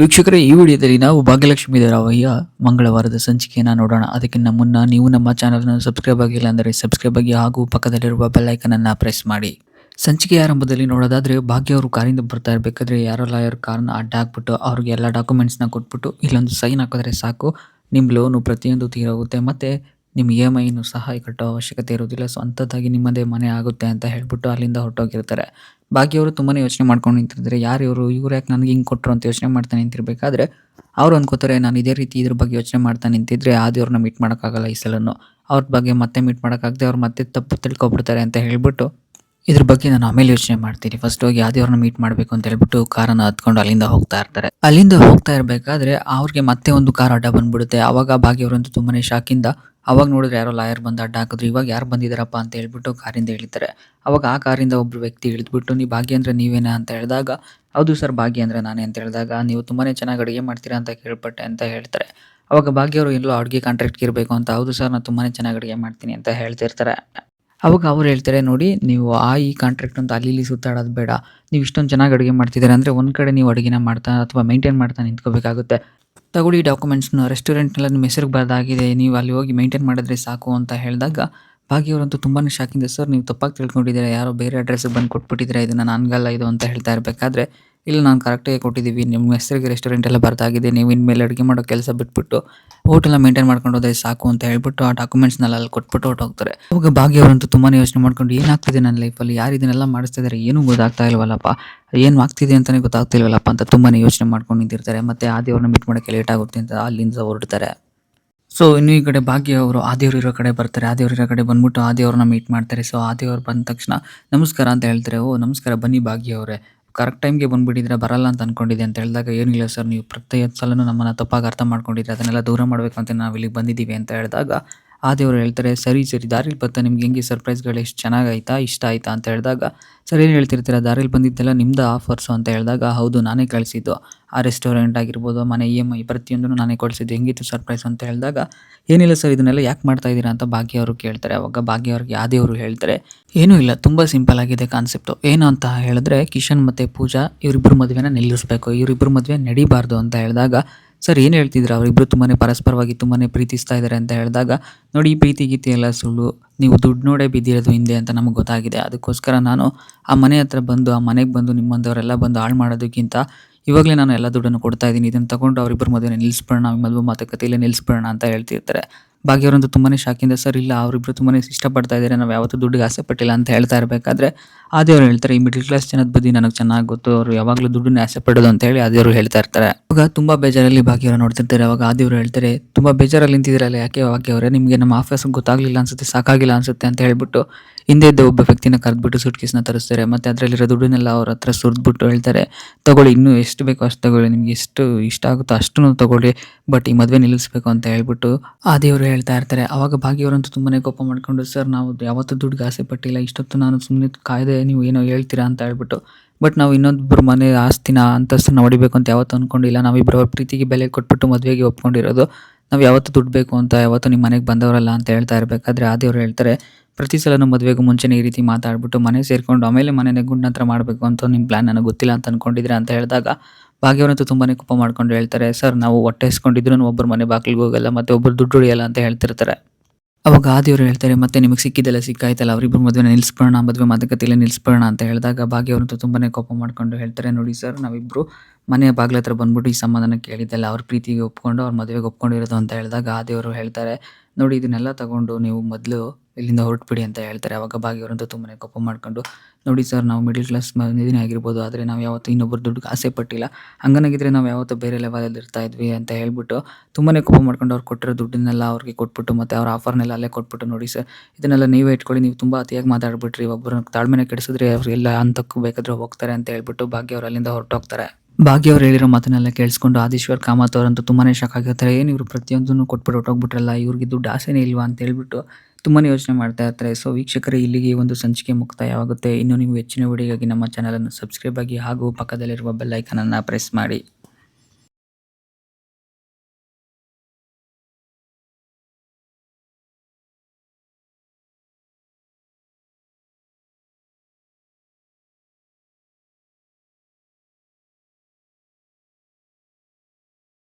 ವೀಕ್ಷಕರೇ, ಈ ವಿಡಿಯೋದಲ್ಲಿ ನಾವು ಭಾಗ್ಯಲಕ್ಷ್ಮಿ ಧಾರಾವಾಹಿಯ ಮಂಗಳವಾರದ ಸಂಚಿಕೆಯನ್ನು ನೋಡೋಣ. ಅದಕ್ಕಿಂತ ಮುನ್ನ ನೀವು ನಮ್ಮ ಚಾನಲ್ನ ಸಬ್ಸ್ಕ್ರೈಬ್ ಆಗಿಲ್ಲ ಅಂದರೆ ಸಬ್ಸ್ಕ್ರೈಬ್ ಆಗಿ ಹಾಗೂ ಪಕ್ಕದಲ್ಲಿರುವ ಬೆಲ್ ಐಕನ್ ಅನ್ನ ಪ್ರೆಸ್ ಮಾಡಿ. ಸಂಚಿಕೆ ಆರಂಭದಲ್ಲಿ ನೋಡೋದಾದ್ರೆ, ಭಾಗ್ಯ ಅವರು ಕಾರಿಂದ ಬರ್ತಾ ಇರಬೇಕಾದ್ರೆ ಯಾರೋ ಲಾಯರ್ ಕಾರ್ನ ಅಡ್ಡ ಹಾಕ್ಬಿಟ್ಟು ಅವ್ರಿಗೆ ಎಲ್ಲ ಡಾಕ್ಯುಮೆಂಟ್ಸ್ನ ಕೊಟ್ಬಿಟ್ಟು ಇಲ್ಲೊಂದು ಸೈನ್ ಹಾಕಿದ್ರೆ ಸಾಕು. ನಿಮ್ಮ ಲೋನು ಪ್ರತಿಯೊಂದು ತೀರೋಗುತ್ತೆ. ಮತ್ತೆ ನಿಮ್ಮ ಇ ಎಂ ಐನು ಸಹ ಕಟ್ಟೋ ಅವಶ್ಯಕತೆ ಇರೋದಿಲ್ಲ ಸೊ ಅಂಥದ್ದಾಗಿ ನಿಮ್ಮದೇ ಮನೆ ಆಗುತ್ತೆ ಅಂತ ಹೇಳ್ಬಿಟ್ಟು ಅಲ್ಲಿಂದ ಹೊರಟೋಗಿರ್ತಾರೆ. ಬಾಕಿಯವರು ತುಂಬಾನೇ ಯೋಚನೆ ಮಾಡ್ಕೊಂಡು ನಿಂತಿರ್ತಾರೆ. ಯಾರು ಇವರು? ಇವ್ರು ಯಾಕೆ ನನಗೆ ಹಿಂಗೆ ಕೊಟ್ಟರು ಅಂತ ಯೋಚನೆ ಮಾಡ್ತಾ ನಿಂತಿರ್ಬೇಕಾದ್ರೆ, ಅವ್ರು ಅನ್ಕೋತಾರೆ, ನಾನು ಇದೇ ರೀತಿ ಇದ್ರ ಬಗ್ಗೆ ಯೋಚನೆ ಮಾಡ್ತಾ ನಿಂತಿದ್ರೆ ಆ ದೇವ್ರನ್ನ ಮೀಟ್ ಮಾಡೋಕ್ಕಾಗಲ್ಲ ಈ ಸಲನು. ಅವ್ರ ಬಗ್ಗೆ ಮತ್ತೆ ಮೀಟ್ ಮಾಡೋಕ್ಕಾಗದೆ ಅವ್ರು ಮತ್ತೆ ತಪ್ಪು ತಿಳ್ಕೊಬಿಡ್ತಾರೆ ಅಂತ ಹೇಳ್ಬಿಟ್ಟು ಇದ್ರ ಬಗ್ಗೆ ನಾನು ಆಮೇಲೆ ಯೋಚನೆ ಮಾಡ್ತೀನಿ. ಫಸ್ಟ್ ಹೋಗಿ ಯಾವ ದೇವ್ರನ್ನ ಮೀಟ್ ಮಾಡಬೇಕು ಅಂತ ಹೇಳ್ಬಿಟ್ಟು ಕಾರನ್ನ ಹತ್ಕೊಂಡು ಅಲ್ಲಿಂದ ಹೋಗ್ತಾ ಇರ್ತಾರೆ. ಅಲ್ಲಿಂದ ಹೋಗ್ತಾ ಇರಬೇಕಾದ್ರೆ ಅವ್ರಿಗೆ ಮತ್ತೆ ಒಂದು ಕಾರ್ ಅಡ್ಡ ಬಂದ್ಬಿಡುತ್ತೆ. ಅವಾಗ ಭಾಗ್ಯವ್ರಂತೂ ತುಂಬಾನೇ ಶಾಕಿಂದ ಅವಾಗ ನೋಡಿದ್ರೆ ಯಾರೋ ಲಾಯರ್ ಬಂದು ಅಡ್ಡ ಹಾಕಿದ್ರು. ಇವಾಗ ಯಾರು ಬಂದಿದ್ದಾರಪ್ಪ ಅಂತ ಹೇಳ್ಬಿಟ್ಟು ಕಾರಿಂದ ಇಳಿತಾರೆ ಅವಾಗ ಆ ಕಾರಿಂದ ಒಬ್ಬರು ವ್ಯಕ್ತಿ ಇಳಿದ್ಬಿಟ್ಟು ನೀವು ಭಾಗ್ಯ ಅಂದರೆ ನೀವೇನಾ? ಅಂತ ಹೇಳಿದಾಗ ಹೌದು ಸರ್ ಭಾಗ್ಯ ಅಂದರೆ ನಾನೇ ಅಂತ ಹೇಳಿದಾಗ, ನೀವು ತುಂಬಾ ಚೆನ್ನಾಗಿ ಅಡುಗೆ ಮಾಡ್ತೀರಾ? ಅಂತ ಕೇಳ್ಪಟ್ಟೆ ಅಂತ ಹೇಳ್ತಾರೆ. ಅವಾಗ ಭಾಗ್ಯ ಅವರು ಎಲ್ಲೋ ಅಡುಗೆ ಕಾಂಟ್ರಾಕ್ಟ್ಗೆ ಇರಬೇಕು ಅಂತ. ಹೌದು ಸರ್, ನಾನು ತುಂಬಾ ಚೆನ್ನಾಗಿ ಅಡುಗೆ ಮಾಡ್ತೀನಿ ಅಂತ ಹೇಳ್ತಿರ್ತಾರೆ. ಅವಾಗ ಅವ್ರು ಹೇಳ್ತಾರೆ, ನೋಡಿ, ನೀವು ಆ ಈ ಕಾಂಟ್ರಾಕ್ಟ್ ಅಂತ ಅಲ್ಲಿ ಇಲ್ಲಿ ಸುತ್ತಾಡೋದು ಬೇಡ. ನೀವು ಇಷ್ಟೊಂದು ಚೆನ್ನಾಗಿ ಅಡುಗೆ ಮಾಡ್ತಿದ್ದೀರಾ ಅಂದರೆ ಒಂದು ಕಡೆ ನೀವು ಅಡುಗೆನ ಮಾಡ್ತಾ ಅಥವಾ ಮೇಂಟೈನ್ ಮಾಡ್ತಾ ನಿಂತ್ಕೋಬೇಕಾಗುತ್ತೆ. ತಗೊಳ್ಳಿ ಡಾಕ್ಯುಮೆಂಟ್ಸ್ನ ರೆಸ್ಟೋರೆಂಟ್ನಲ್ಲಿ ನಿಮ್ಮ ಹೆಸರಿಗೆ ಬರೋದಾಗಿದೆ ನೀವು ಅಲ್ಲಿ ಹೋಗಿ ಮೇಂಟೈನ್ ಮಾಡಿದ್ರೆ ಸಾಕು ಅಂತ ಹೇಳಿದಾಗ ಭಾಗ್ಯವರಂತೂ ತುಂಬಾ ಶಾಕಿಂದ ಸರ್ ನೀವು ತಪ್ಪಾಗಿ ತಿಳ್ಕೊಂಡಿದ್ದೀರಾ? ಯಾರೋ ಬೇರೆ ಅಡ್ರೆಸ್ಗೆ ಬಂದು ಕೊಟ್ಬಿಟ್ಟಿದ್ದೀರಾ ಇದನ್ನು ನನಗಲ್ಲ ಇದು ಅಂತ ಹೇಳ್ತಾ ಇರಬೇಕಾದ್ರೆ, ಇಲ್ಲ ನಾನು ಕರೆಕ್ಟಾಗಿ ಕೊಟ್ಟಿದ್ದೀವಿ. ನಿಮ್ಮ ಹೆಸರಿಗೆ ರೆಸ್ಟೋರೆಂಟ್ ಎಲ್ಲ ಬರ್ದಾಗಿದೆ. ನೀವು ಇನ್ಮೇಲೆ ಅಡುಗೆ ಮಾಡೋ ಕೆಲಸ ಬಿಟ್ಬಿಟ್ಟು ಹೋಟೆಲ್ನ ಮೇಂಟೈನ್ ಮಾಡ್ಕೊಂಡು ಹೋದ್ರೆ ಸಾಕು ಅಂತ ಹೇಳ್ಬಿಟ್ಟು ಆ ಡಾಕ್ಯುಮೆಂಟ್ಸ್ನೆಲ್ಲ ಅಲ್ಲಿ ಕೊಟ್ಬಿಟ್ಟು ಹೊರಟೋಗ್ತಾರೆ. ಅವಾಗ ಭಾಗ್ಯವರಂತೂ ತುಂಬಾ ಯೋಚನೆ ಮಾಡ್ಕೊಂಡು ಏನಾಗ್ತಿದೆ ನನ್ನ ಲೈಫಲ್ಲಿ ಯಾರು ಇದನ್ನೆಲ್ಲ ಮಾಡಿಸ್ತಾ ಇದ್ದಾರೆ ಏನೂ ಗೊತ್ತಾಗ್ತಾ ಇಲ್ವಲ್ಲಪ್ಪ? ಏನು ಆಗ್ತಿದೆ ಅಂತಲೇ ಗೊತ್ತಾಗ್ತಿಲ್ವಲ್ಲಪ್ಪ ಅಂತ ತುಂಬಾ ಯೋಚನೆ ಮಾಡ್ಕೊಂಡು ನಿಂತಿರ್ತಾರೆ. ಮತ್ತೆ ಆ ದೇವ್ರನ್ನ ಮೀಟ್ ಮಾಡೋಕ್ಕೆ ಲೇಟ್ ಆಗುತ್ತೆ ಅಂತ ಅಲ್ಲಿಂದ ಹೊರಡ್ತಾರೆ. ಸೊ ಇನ್ನು ಈ ಕಡೆ ಭಾಗ್ಯ ಅವರು ಆದಿಯವರು ದೇವ್ರು ಇರೋ ಕಡೆ ಬರ್ತಾರೆ. ಆದಿಯವರು ದೇವ್ರು ಇರೋ ಕಡೆ ಬಂದ್ಬಿಟ್ಟು ಆದಿಯವ್ರನ್ನ ಮೀಟ್ ಮಾಡ್ತಾರೆ. ಸೊ ಆ ದೇವ್ರು ಬಂದ ತಕ್ಷಣ ನಮಸ್ಕಾರ ಅಂತ ಹೇಳ್ತಾರೆ. ಓ, ನಮಸ್ಕಾರ, ಬನ್ನಿ ಭಾಗ್ಯ ಅವರೇ. ಕರೆಕ್ಟ್ ಟೈಮ್ಗೆ ಬಂದ್ಬಿಟ್ಟಿದ್ರೆ ಬರಲ್ಲ ಅಂತ ಅನ್ಕೊಂಡಿದ್ದೆ ಅಂತ ಹೇಳಿದಾಗ ಏನಿಲ್ಲ ಸರ್ ನೀವು ಪ್ರತಿಯೊಂದು ಸಲನೂ ನಮ್ಮನ್ನು ತಪ್ಪಾಗಿ ಅರ್ಥ ಮಾಡ್ಕೊಂಡಿದ್ರೆ ಅದನ್ನೆಲ್ಲ ದೂರ ಮಾಡಬೇಕು ಅಂತ ನಾವು ಇಲ್ಲಿಗೆ ಬಂದಿದ್ದೀವಿ ಅಂತ ಹೇಳಿದಾಗ ಆ ದೇವರು ಹೇಳ್ತಾರೆ, ಸರಿ ಸರಿ, ದಾರಿಲಿ ಬರ್ತಾ ನಿಮ್ಗೆ ಹೆಂಗೆ ಸರ್ಪ್ರೈಸ್ಗಳು ಎಷ್ಟು ಚೆನ್ನಾಗಾಯ್ತಾ, ಇಷ್ಟ ಆಯ್ತಾ? ಅಂತ ಹೇಳಿದಾಗ, ಸರಿ, ಏನು ಹೇಳ್ತಿರ್ತೀರ? ದಾರಿಲಿ ಬಂದಿದ್ದೆಲ್ಲ ನಿಮ್ದು ಆಫರ್ಸು ಅಂತ ಹೇಳಿದಾಗ, ಹೌದು, ನಾನೇ ಕಳಿಸಿದ್ದು. ಆ ರೆಸ್ಟೋರೆಂಟ್ ಆಗಿರ್ಬೋದು, ಮನೆ ಇ ಎಂ ಐ ಪ್ರತಿಯೊಂದನ್ನು ನಾನೇ ಕೊಡಿಸಿದ್ದು. ಹೆಂಗಿತ್ತು ಸರ್ಪ್ರೈಸ್ ಅಂತ ಹೇಳಿದಾಗ, ಏನಿಲ್ಲ ಸರ್, ಇದನ್ನೆಲ್ಲ ಯಾಕೆ ಮಾಡ್ತಾ ಇದ್ದೀರಾ? ಅಂತ ಭಾಗ್ಯ ಅವರು ಕೇಳ್ತಾರೆ. ಅವಾಗ ಭಾಗ್ಯ ಅವ್ರಿಗೆ ಆ ದೇವರು ಹೇಳ್ತಾರೆ, ಏನೂ ಇಲ್ಲ, ತುಂಬ ಸಿಂಪಲ್ ಆಗಿದೆ ಕಾನ್ಸೆಪ್ಟು ಏನು ಅಂತ ಹೇಳಿದ್ರೆ, ಕಿಶನ್ ಮತ್ತು ಪೂಜಾ ಇವರಿಬ್ಬರು ಮದುವೆನ ನಿಲ್ಲಿಸಬೇಕು. ಇವರಿಬ್ಬರು ಮದುವೆ ನಡಿಬಾರ್ದು ಅಂತ ಹೇಳಿದಾಗ ಸರ್, ಏನು ಹೇಳ್ತಿದ್ರು? ಅವರಿಬ್ಬರು ತುಂಬಾ ಪರಸ್ಪರವಾಗಿ ತುಂಬಾ ಪ್ರೀತಿಸ್ತಾ ಇದ್ದಾರೆ ಅಂತ ಹೇಳಿದಾಗ, ನೋಡಿ, ಈ ಪ್ರೀತಿ ಗೀತಿ ಎಲ್ಲ ಸುಳ್ಳು. ನೀವು ದುಡ್ಡು ನೋಡೇ ಬಿದ್ದಿರೋದು ಹಿಂದೆ ಅಂತ ನಮಗೆ ಗೊತ್ತಾಗಿದೆ. ಅದಕ್ಕೋಸ್ಕರ ನಾನು ಆ ಮನೆ ಹತ್ರ ಬಂದು, ಆ ಮನೆಗೆ ಬಂದು ನಿಮ್ಮಂಥವರೆಲ್ಲ ಬಂದು ಹಾಳು ಮಾಡೋದಕ್ಕಿಂತ ಇವಾಗಲೇ ನಾನು ಎಲ್ಲ ದುಡ್ಡನ್ನು ಕೊಡ್ತಾ ಇದ್ದೀನಿ. ಇದನ್ನು ತಗೊಂಡು ಅವರಿಬ್ಬರು ಮದುವೆ ನಿಲ್ಲಿಸ್ಬಿಡೋಣ ಮದುವೆ ಮಾತುಕತೆಯಲ್ಲೇ ನಿಲ್ಲಿಸ್ಬಿಡೋಣ ಅಂತ ಹೇಳ್ತಿರ್ತಾರೆ. ಭಾಗ್ಯವರಂತೂ ತುಂಬಾ ಶಾಕಿಂದ, ಸರ್, ಇಲ್ಲ ಅವರಿಬ್ಬರು ತುಂಬಾ ಇಷ್ಟಪಡ್ತಾ ಇದ್ದಾರೆ, ನಾವು ಯಾವತ್ತೂ ದುಡ್ಡಿಗೆ ಆಸೆ ಪಟ್ಟಿಲ್ಲ ಅಂತ ಹೇಳ್ತಾ ಇರಬೇಕಾದ್ರೆ ಅವರು ಹೇಳ್ತಾರೆ, ಈ ಮಿಡ್ಲ್ ಕ್ಲಾಸ್ ಜನದ ಬದಿ ನನಗೆ ಚೆನ್ನಾಗಿ ಗೊತ್ತು, ಅವರು ಯಾವಾಗಲೂ ದುಡ್ಡನ್ನ ಆಸೆ ಪಡೋದು ಅಂತ ಹೇಳಿ ಆದೇವರು ಹೇಳ್ತಾ ಇರ್ತಾರೆ. ಅವಾಗ ತುಂಬ ಬೇಜಾರಲ್ಲಿ ಭಾಗ್ಯವರು ನೋಡ್ತಿರ್ತಾರೆ. ಅವಾಗ ಅವರು ಹೇಳ್ತಾರೆ, ತುಂಬ ಬೇಜಾರಲ್ಲಿ ನಿಂತಿದ್ರಲ್ಲ ಯಾಕೆ ಭಾಗ್ಯವರೇ ನಿಮಗೆ ನಮ್ಮ ಆಫೀಸ್ ಗೊತ್ತಾಗ್ಲಿಲ್ಲ ಅನ್ಸುತ್ತೆ, ಸಾಕಾಗಿಲ್ಲ ಅನ್ಸುತ್ತೆ ಅಂತ ಹೇಳ್ಬಿಟ್ಟು ಹಿಂದೆ ಇದ್ದ ಒಬ್ಬ ವ್ಯಕ್ತಿನ ಕರೆದ್ಬಿಟ್ಟು ಸೂಟ್ ಕೇಸ್ನ ತರಿಸ್ತಾರೆ, ಮತ್ತೆ ಅದರಲ್ಲಿರೋ ದುಡ್ಡನ್ನೆಲ್ಲ ಅವ್ರ ಹತ್ರ ಸುರಿದ್ಬಿಟ್ಟು ಹೇಳ್ತಾರೆ, ತಗೊಳ್ಳಿ, ಇನ್ನೂ ಎಷ್ಟು ಬೇಕೋ ಅಷ್ಟು ತಗೊಳ್ಳಿ, ನಿಮ್ಗೆ ಎಷ್ಟು ಇಷ್ಟ ಆಗುತ್ತೋ ಅಷ್ಟನ್ನು ತಗೊಳ್ಳಿ ಬಟ್ ಈ ಮದುವೆ ನಿಲ್ಲಿಸ್ಬೇಕು ಅಂತ ಹೇಳ್ಬಿಟ್ಟು ಆ ದೇವರು ಹೇಳ್ತಾ ಇರ್ತಾರೆ. ಅವಾಗ ಭಾಗ್ಯವರಂತೂ ತುಂಬಾನೇ ಕೋಪ ಮಾಡ್ಕೊಂಡು, ಸರ್, ನಾವು ಯಾವತ್ತೂ ದುಡ್ಡು ಆಸೆ ಪಟ್ಟಿಲ್ಲ, ಇಷ್ಟೊತ್ತು ನಾನು ಸುಮ್ಮನೆ ಕಾಯ್ದೆ, ನೀವು ಏನೋ ಹೇಳ್ತೀರಾ? ಅಂತ ಹೇಳ್ಬಿಟ್ಟು, ಬಟ್ ನಾವು ಇನ್ನೊಬ್ಬರು ಮನೆ ಆಸ್ತಿನ ಅಂತಸ್ತನ್ನ ಹೊಡಿಬೇಕು ಅಂತ ಯಾವತ್ತೂ ಅಂದ್ಕೊಂಡಿಲ್ಲ ನಾವಿಬ್ಬರ ಪ್ರೀತಿಗೆ ಬೆಲೆ ಕೊಟ್ಬಿಟ್ಟು ಮದುವೆಗೆ ಒಪ್ಕೊಂಡಿರೋದು ನಾವು ಯಾವತ್ತು ದುಡ್ಡು ಬೇಕು ಅಂತ, ಯಾವತ್ತು ನಿಮ್ಮ ಮನೆಗೆ ಬಂದವರಲ್ಲ ಅಂತ ಹೇಳ್ತಾ ಇರಬೇಕಾದ್ರೆ ಆ ದೇವ್ರು ಹೇಳ್ತಾರೆ, ಪ್ರತಿ ಸಲನೂ ಮದುವೆಗೂ ಮುಂಚೆನೇ ಈ ರೀತಿ ಮಾತಾಡ್ಬಿಟ್ಟು ಮನೆ ಸೇರಿಕೊಂಡು ಆಮೇಲೆ ಮನೆನೇ ಗುಂಡಂತ್ರ ಮಾಡಬೇಕು ಅಂತ ನಿಮ್ಮ ಪ್ಲ್ಯಾನ್ ನನಗೆ ಗೊತ್ತಿಲ್ಲ ಅಂತ ಅಂದ್ಕೊಂಡಿದ್ರೆ ಅಂತ ಹೇಳಿದಾಗ ಭಾಗ್ಯವರಂತೂ ತುಂಬಾ ಕೋಪ ಮಾಡ್ಕೊಂಡು ಹೇಳ್ತಾರೆ, ಸರ್, ನಾವು ಹೊಟ್ಟೆ ಇಸ್ಕೊಂಡಿದ್ರು ಒಬ್ಬರು ಮನೆ ಬಾಗಿಲಿಗೆ ಹೋಗಲ್ಲ, ಮತ್ತೆ ಒಬ್ಬರು ದುಡ್ಡು ಹೊಡಿಯಲ್ಲ ಅಂತ ಹೇಳ್ತಿರ್ತಾರೆ. ಅವಾಗ ಆದಿಯವರು ಹೇಳ್ತಾರೆ, ಮತ್ತೆ ನಿಮಗೆ ಸಿಕ್ಕಿದ್ದೆಲ್ಲ ಸಿಕ್ಕಾಯ್ತಲ್ಲ ಅವರಿಬ್ಬರು ಮದುವೆ ನಿಲ್ಲಿಸ್ಬಿಡೋಣ ಮದುವೆ ಮಾತುಕತೆಯಲ್ಲಿ ನಿಲ್ಲಿಸ್ಬಿಡೋಣ ಅಂತ ಹೇಳಿದಾಗ ಭಾಗ್ಯವರಂತೂ ತುಂಬಾನೇ ಕೋಪ ಮಾಡ್ಕೊಂಡು ಹೇಳ್ತಾರೆ, ನೋಡಿ ಸರ್ ನಾವಿಬ್ಬರು ಮನೆಯ ಬಾಗಿಲ ಹತ್ರ ಬಂದ್ಬಿಟ್ಟು ಈ ಸಂಬಂಧನ ಕೇಳಿದ್ದೆಲ್ಲ ಅವ್ರ ಪ್ರೀತಿಗೆ ಒಪ್ಕೊಂಡು, ಅವ್ರ ಮದುವೆಗೆ ಒಪ್ಕೊಂಡಿರೋದು ಅಂತ ಹೇಳಿದಾಗ ಆದಿಯವರು ಹೇಳ್ತಾರೆ ನೋಡಿ, ಇದನ್ನೆಲ್ಲ ತಗೊಂಡು ನೀವು ಮೊದಲು ಇಲ್ಲಿಂದ ಹೊರಟ್ಬಿಡಿ ಅಂತ ಹೇಳ್ತಾರೆ. ಅವಾಗ ಭಾಗ್ಯವರಂತೂ ತುಂಬನೇ ಕೋಪ ಮಾಡ್ಕೊಂಡು, ನೋಡಿ ಸರ್, ನಾವು ಮಿಡಿಲ್ ಕ್ಲಾಸ್ ಮನೆಯೇ ಆಗಿರ್ಬೋದು, ಆದರೆ ನಾವು ಯಾವತ್ತೂ ಇನ್ನೊಬ್ಬರು ದುಡ್ಡುಗೆ ಆಸೆ ಪಟ್ಟಿಲ್ಲ. ಹಂಗನಾಗಿದ್ದರೆ ನಾವು ಯಾವತ್ತೂ ಬೇರೆ ಲೆವೆಲಲ್ಲಿ ಇರ್ತಾ ಇದ್ವಿ ಅಂತ ಹೇಳ್ಬಿಟ್ಟು ತುಂಬನೇ ಕೋಪ ಮಾಡ್ಕೊಂಡು ಅವ್ರು ಕೊಟ್ಟಿರೋ ದುಡ್ಡನ್ನೆಲ್ಲ ಅವ್ರಿಗೆ ಕೊಟ್ಬಿಟ್ಟು ಮತ್ತು ಅವ್ರ ಆಫರ್ನೆಲ್ಲ ಅಲ್ಲೇ ಕೊಟ್ಬಿಟ್ಟು, ನೋಡಿ ಸರ್, ಇದನ್ನೆಲ್ಲ ನೀವೇ ಇಟ್ಕೊಳ್ಳಿ, ನೀವು ತುಂಬ ಅತಿಯಾಗಿ ಮಾತಾಡ್ಬಿಟ್ರಿ ಒಬ್ಬರು ತಾಳ್ಮೆನೆ ಕೆಡಿಸಿದ್ರೆ ಅವ್ರಿಗೆಲ್ಲ ಹಂತಕ್ಕೂ ಬೇಕಾದ್ರೆ ಹೋಗ್ತಾರೆ ಅಂತ ಹೇಳ್ಬಿಟ್ಟು ಭಾಗ್ಯ ಅವ್ರು ಅಲ್ಲಿಂದ ಹೊರಟೋಗ್ತಾರೆ. ಭಾಗ್ಯ ಅವ್ರು ಹೇಳಿರೋ ಮಾತನ್ನೆಲ್ಲ ಕೇಳಿಸ್ಕೊಂಡು ಆದೀಶ್ವರ್, ಕಾಮತ್ ಅವರಂತೂ ತುಂಬಾನೇ ಶಾಕ್ ಆಗಿರ್ತಾರೆ. ಏನು ಇವರು ಪ್ರತಿಯೊಂದನ್ನು ಕೊಟ್ಬಿಟ್ಟು ಹೊರಟೋಗ್ಬಿಟ್ರಲ್ಲ, ಇವ್ರಿಗೆ ದುಡ್ಡು ಆಸೆನೇ ಇಲ್ವಾ ಅಂತ ಹೇಳ್ಬಿಟ್ಟು ತುಂಬಾ ಯೋಚನೆ ಮಾಡ್ತಾ ಇರ್ತಾರೆ. ಸೊ ವೀಕ್ಷಕರೇ, ಇಲ್ಲಿಗೆ ಒಂದು ಸಂಚಿಕೆ ಮುಕ್ತಾಯವಾಗುತ್ತೆ ಇನ್ನು ನೀವು ಹೆಚ್ಚಿನ ವಿಡಿಯೋಗಾಗಿ ನಮ್ಮ ಚಾನಲನ್ನು ಸಬ್ಸ್ಕ್ರೈಬ್ ಆಗಿ ಹಾಗೂ ಪಕ್ಕದಲ್ಲಿರುವ ಬೆಲ್ ಐಕನನ್ನು ಪ್ರೆಸ್ ಮಾಡಿ.